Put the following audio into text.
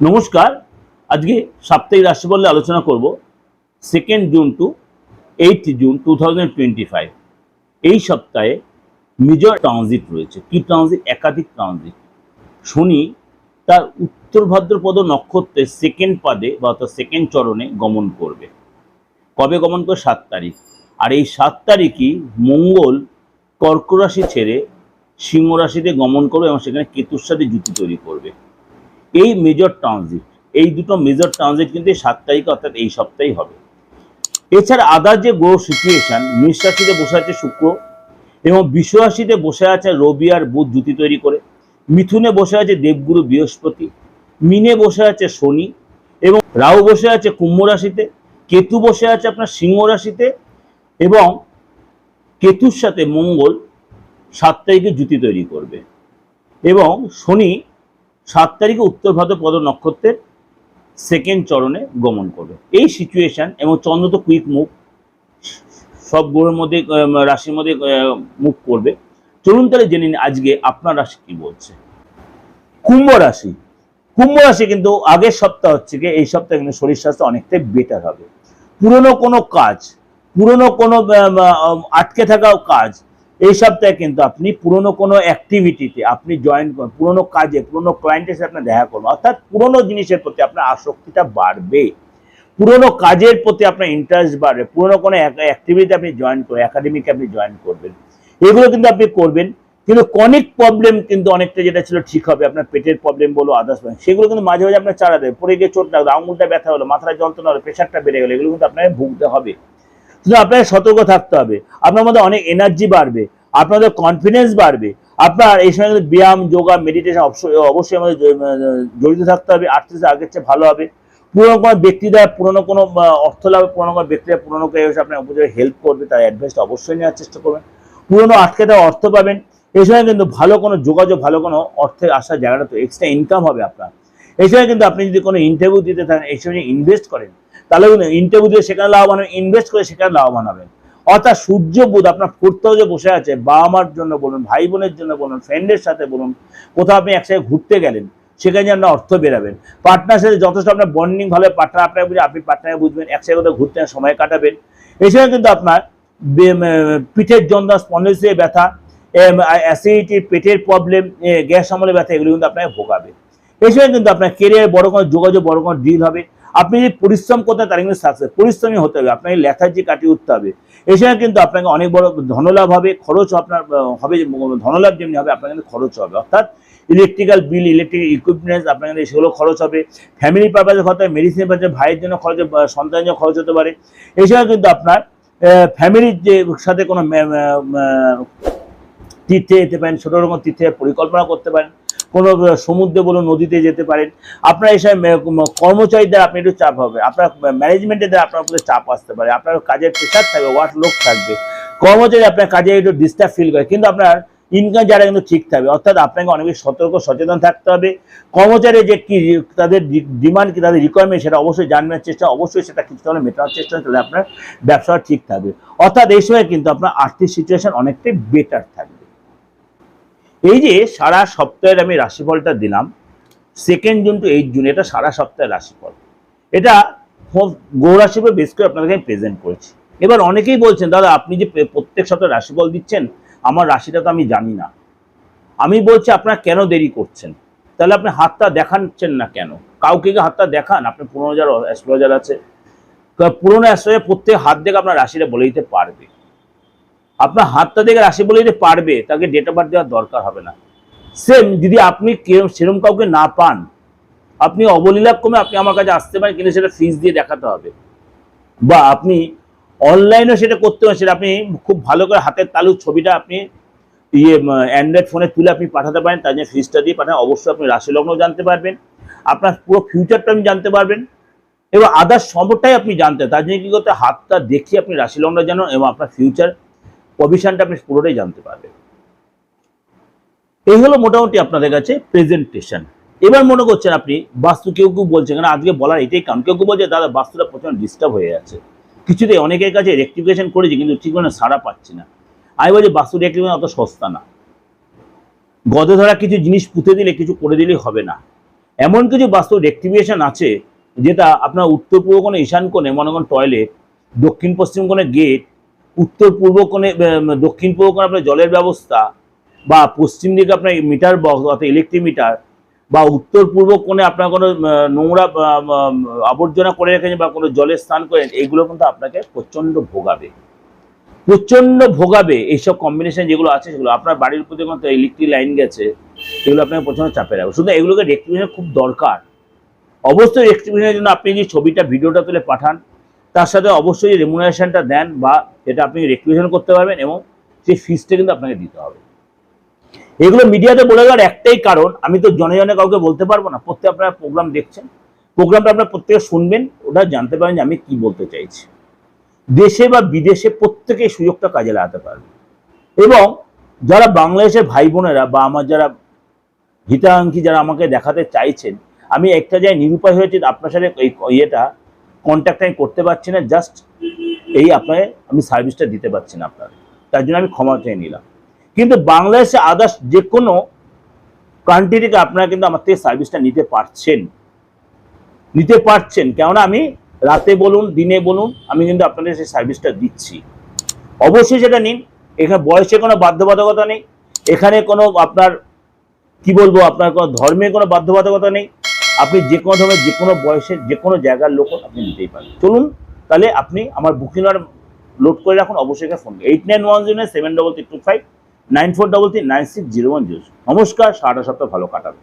নমস্কার। আজকে সাপ্তাহিক রাশি বললে আলোচনা করব second June to eight June to এই সপ্তাহে মেজর ট্রানজিট রয়েছে। কি ট্রানজিট একাধিক ট্রানজিট শনি তার উত্তর ভাদ্রপদ নক্ষত্রের সেকেন্ড পাদে বা অর্থাৎ সেকেন্ড চরণে গমন করবে। কবে গমন করে সাত তারিখ। আর এই সাত তারিখই মঙ্গল কর্করাশি ছেড়ে সিংহ রাশিতে গমন করবে এবং সেখানে কেতুর সাথে জুতি তৈরি করবে। এই মেজর ট্রানজিট এই দুটো মেজর ট্রানজিট কিন্তু সাত তারিখে অর্থাৎ এই সপ্তাহেই হবে। এছাড়া আদার যে গ্রহ সিচুয়েশন মেষ রাশিতে বসে আছে শুক্র এবং বিশ্ব রাশিতে বসে আছে রবি আর বুধ জুতি তৈরি করে। মিথুনে বসে আছে দেবগুরু বৃহস্পতি, মিনে বসে আছে শনি এবং রাহু বসে আছে কুম্ভ রাশিতে, কেতু বসে আছে আপনার সিংহ রাশিতে এবং কেতুর সাথে মঙ্গল সাত তারিখে জুতি তৈরি করবে এবং শনি সাত তারিখে উত্তর ভাদ্রপদ নক্ষত্রের সেকেন্ড চরণে গমন করবে। এই সিচুয়েশন এবং চন্দ্র তো কুইক মুভ সব গ্রহের মধ্যে রাশির মধ্যে মুভ করবে। চলুন তাহলে জেনে নিন আজকে আপনার রাশি কি বলছে। কুম্ভ রাশি। কুম্ভ রাশি কিন্তু আগের সপ্তাহ হচ্ছে কি, এই সপ্তাহে কিন্তু শরীর স্বাস্থ্য অনেকটাই বেটার হবে। পুরনো কোনো কাজ, পুরনো কোনো আটকে থাকা কাজ এই সপ্তাহে কিন্তু আপনি পুরনো কোনো অ্যাক্টিভিটিতে আপনি জয়েন করুন পুরনো কাজে, পুরনো ক্লায়েন্টের সাথে আপনার দেখা করবেন অর্থাৎ পুরনো জিনিসের প্রতি আপনার আসক্তিটা বাড়বে। পুরনো কাজের প্রতি আপনার ইন্টারেস্ট বাড়বে। পুরনো কোনো অ্যাক্টিভিটি আপনি জয়েন করবেন একাডেমিকে আপনি জয়েন করবেন। এগুলো কিন্তু আপনি করবেন। কিন্তু কনিক প্রবলেম কিন্তু অনেকটা যেটা ছিল ঠিক হবে। আপনার পেটের প্রবলেম বলো আদার্স সেগুলো কিন্তু মাঝে মাঝে আপনার চারা দেবে। পড়ে গিয়ে চোট লাগল, আঙুলটা ব্যথা হলো মাথায় যন্ত্রণা হলো প্রেশারটা বেড়ে গেলো, এগুলো কিন্তু আপনাকে ভুগতে হবে। কিন্তু আপনাকে সতর্ক থাকতে হবে। আপনার মধ্যে অনেক এনার্জি বাড়বে, আপনাদের কনফিডেন্স বাড়বে, আপনার এই সময় ব্যায়াম, যোগা মেডিটেশন অবশ্যই আমাদের জড়িত থাকতে হবে, আর্থিক আগের চেয়ে ভালো হবে। পুরোনো কোনো ব্যক্তি দ্বারা পুরোনো কোনো অর্থ লাভে, পুরোনো কোনো ব্যক্তি দ্বারা পুরোনো কেউ আপনার উপযোগে হেল্প করবে তার অ্যাডভাইসটা অবশ্যই নেওয়ার চেষ্টা করবেন। পুরোনো আটকে দেওয়া অর্থ পাবেন, এই সময় কিন্তু ভালো কোনো যোগাযোগ, ভালো কোনো অর্থের আসার জায়গাটা তো এক্সট্রা ইনকাম হবে আপনার। এই সময় কিন্তু আপনি যদি কোনো ইন্টারভিউ দিতে থাকেন এই সময় ইনভেস্ট করেন তাহলে ইন্টারভিউ দিয়ে সেখানে লাভবান হবেন ইনভেস্ট করে সেখানে লাভবান হবেন অর্থাৎ সূর্য বুধ, আপনার ফোর্থ হাউসে বসে আছে বাবা মার জন্য বলুন ভাই বোনের জন্য বলুন ফ্রেন্ডের সাথে বলুন, কোথাও আপনি একসাথে ঘুরতে গেলেন, সেখানে যে আপনার অর্থ বেরাবেন। পার্টনার সাথে যথেষ্ট আপনার বন্ডিং ভালো পার্টনার আপনাকে বুঝে, আপনি পার্টনারে বুঝবেন একসাথে কোথাও ঘুরতে সময় কাটাবেন। সময় কিন্তু আপনার পিঠের যন্ত্রণা স্পন্ডেন্সে ব্যথা অ্যাসিডিটি পেটের প্রবলেম গ্যাস আমলে ব্যথা, এগুলো কিন্তু আপনাকে ভোগাবে। সময় কিন্তু আপনার কেরিয়ার বড় কোনো যোগাযোগ, বড় কোনো ডিল হবে। আপনি যদি পরিশ্রম করতে তার কিন্তু সাকসেস পরিশ্রমী হতে হবে, আপনাকে লেথার্জি কাটিয়ে উঠতে হবে। এছাড়া কিন্তু আপনাকে অনেক বড় ধনলাভ হবে খরচ আপনার হবে ধনলাভ যেমনি হবে, আপনার কিন্তু খরচ হবে। অর্থাৎ ইলেকট্রিক্যাল বিল ইলেকট্রিক ইকুইপমেন্টস আপনার কিন্তু সেগুলো খরচ হবে। ফ্যামিলি পারপাসে খরচ হবে মেডিসিন পারপাসে ভাইয়ের জন্য খরচ সন্তানের জন্য খরচ হতে পারে। সময় কিন্তু আপনার ফ্যামিলির যে সাথে কোনো তীর্থে যেতে পারেন, ছোটো রকম তীর্থে পরিকল্পনা করতে পারেন। কোনো সমুদ্রে বলুন নদীতে যেতে পারেন। আপনার এসব কর্মচারীদের আপনি একটু চাপ হবে। আপনার ম্যানেজমেন্টের দ্বারা আপনার উপরে চাপ আসতে পারে। আপনার কাজের প্রেশার থাকবে ওয়ার্ক লোক থাকবে। কর্মচারী আপনার কাজে একটু ডিস্টার্ব ফিল করে। কিন্তু আপনার ইনকাম যারা কিন্তু ঠিক থাকবে, অর্থাৎ আপনাকে অনেক সতর্ক, সচেতন থাকতে হবে। কর্মচারী যে কি তাদের ডিমান্ড কি তাদের রিকোয়ারমেন্ট সেটা অবশ্যই জানবার চেষ্টা, অবশ্যই সেটা কিছুটা হলে মেটানোর চেষ্টা তাহলে আপনার ব্যবসাটা ঠিক থাকবে। অর্থাৎ এই সময় কিন্তু আপনার আর্থিক সিচুয়েশন অনেকটাই বেটার থাকবে। এই যে সারা সপ্তাহের আমি রাশিফলটা দিলাম second June to eight June, এটা সারা সপ্তাহের রাশিফল। এটা গৌরাশিপে বেশ করে আপনাদেরকে আমি প্রেজেন্ট করেছি। এবার অনেকেই বলছেন, দাদা, আপনি যে প্রত্যেক সপ্তাহে রাশিফল দিচ্ছেন, আমার রাশিটা তো আমি জানি না। আমি বলছি, আপনারা কেন দেরি করছেন? তাহলে আপনি হাতটা দেখাচ্ছেন না কেন? কাউকে হাতটা দেখান আপনি পুরোনো যারা অ্যাস্ট্রোলজার আছে। পুরোনো অ্যাস্ট্রোলজার প্রত্যেক হাত দেখে আপনার রাশিটা বলে দিতে পারবে। আপনার হাতটা দেখে রাশি বলে দিতে পারবে, তাকে ডেট অফ বার্থ দেওয়ার দরকার হবে না। সেম যদি আপনি সেরকম কাউকে না পান, আপনি অবলীলাক্রমে আপনি আমার কাছে আসতে পারেন, কিন্তু সেটা ফিজ দিয়ে দেখাতে হবে। বা আপনি অনলাইনেও সেটা করতে পারেন, সেটা আপনি খুব ভালো করে হাতের তালুর ছবিটা আপনি ইয়ে অ্যান্ড্রয়েড ফোনে তুলে আপনি পাঠাতে পারেন, তার জন্য ফিজটা দিয়ে পাঠান, অবশ্যই আপনি রাশি লগ্ন জানতে পারবেন। আপনার পুরো ফিউচারটা আপনি জানতে পারবেন। এবং আদার্স সম্পদটাই আপনি জানতে তার জন্য কি করতে হাতটা দেখিয়ে আপনি রাশি লগ্ন জানুন এবং আপনার ফিউচার পজিশনটা আপনি পুরোটাই জানতে পারবেন। এই হলো মোটামুটি আপনাদের কাছে প্রেজেন্টেশন এবার মনে করছেন আপনি, বাস্তু কেউ কেউ বলছেন, কারণ আজকে বলার এটাই কারণ। কেউ কেউ বলছে, দাদা, বাস্তুটা প্রচণ্ড ডিস্টার্ব হয়ে যাচ্ছে। কিছুতেই অনেকের কাছে রেক্টিফিকেশন করেছি, কিন্তু ঠিক মানে সাড়া পাচ্ছি না। আমি বলছি, বাস্তু রেক্টিফিকেশন অত সস্তা না। গদে ধরা কিছু জিনিস পুঁতে দিলে কিছু করে দিলেই হবে না। এমন কিছু বাস্তু রেক্টিভিয়েশন আছে, যেটা আপনার উত্তর পূর্ব কোণে, ঈশান কোণে, মনে করেন টয়লেট দক্ষিণ পশ্চিম কোণে গেট উত্তর পূর্ব কোণে দক্ষিণ পূর্ব কোণে আপনার জলের ব্যবস্থা বা পশ্চিম দিকে আপনার মিটার বক্স অর্থাৎ ইলেকট্রিক মিটার বা উত্তর পূর্ব কোণে আপনার কোনো নোংরা আবর্জনা করে রেখেছেন বা কোনো জলে স্নান করেন এগুলো কিন্তু আপনাকে প্রচণ্ড ভোগাবে। প্রচণ্ড ভোগাবে এইসব কম্বিনেশন যেগুলো আছে সেগুলো। আপনার বাড়ির উপর যখন ইলেকট্রিক লাইন গেছে, এগুলো আপনাকে প্রচণ্ড চাপে রাখবে। শুধু এগুলোকে রেক্টিফিকেশন খুব দরকার। অবশ্যই রেক্টিফিকেশনের জন্য আপনি যে ছবিটা, ভিডিওটা তুলে পাঠান তার সাথে অবশ্যই রেমুনারেশনটা দেন বা যেটা আপনি রেক্টিফিকেশন করতে পারবেন এবং সেই ফিসটা কিন্তু আপনাকে দিতে হবে। এগুলো মিডিয়াতে বলে দেওয়ার একটাই কারণ, আমি তো জনে জনে কাউকে বলতে পারব না, প্রত্যেক আপনারা প্রোগ্রাম দেখছেন। প্রোগ্রামটা আপনারা প্রত্যেকে শুনবেন ওটা জানতে পারেন যে আমি কি বলতে চাইছি। দেশে বা বিদেশে প্রত্যেকে সুযোগটা কাজে লাগাতে পারবে। এবং যারা বাংলাদেশের ভাই বোনেরা বা আমার যারা হিতাকাঙ্ক্ষী যারা আমাকে দেখাতে চাইছেন, আমি একটা জায়গায় নিরুপায় হয়েছে, আপনার সাথে এই ইয়েটা কন্ট্যাক্ট আমি করতে পারছি না জাস্ট এই আপনাকে আমি সার্ভিসটা দিতে পারছি না আপনার তার জন্য আমি ক্ষমা চেয়ে নিলাম। কিন্তু বাংলাদেশে আদার্স যে কোনো কান্ট্রি থেকে আপনারা কিন্তু আমার থেকে সার্ভিসটা নিতে পারছেন। নিতে পারছেন। কেননা আমি রাতে বলুন, দিনে বলুন, আমি কিন্তু আপনাদের সেই সার্ভিসটা দিচ্ছি। অবশ্যই সেটা নিন। এখানে বয়সে কোনো বাধ্যবাধকতা নেই। এখানে কোনো আপনার, কি বলব, আপনার কোনো ধর্মের কোনো বাধ্যবাধকতা নেই। আপনি যে কোনো ধরনের যে কোনো বয়সের যে কোনো জায়গার লোক আপনি নিতেই পারেন। চলুন, তাহলে আপনি আমার বুকিং আর লোড করে রাখুন, অবশ্যই phone eight nine one zero seven double three two five nine four double three nine six zero one zero নমস্কার, সারাটা সপ্তাহ ভালো কাটাবে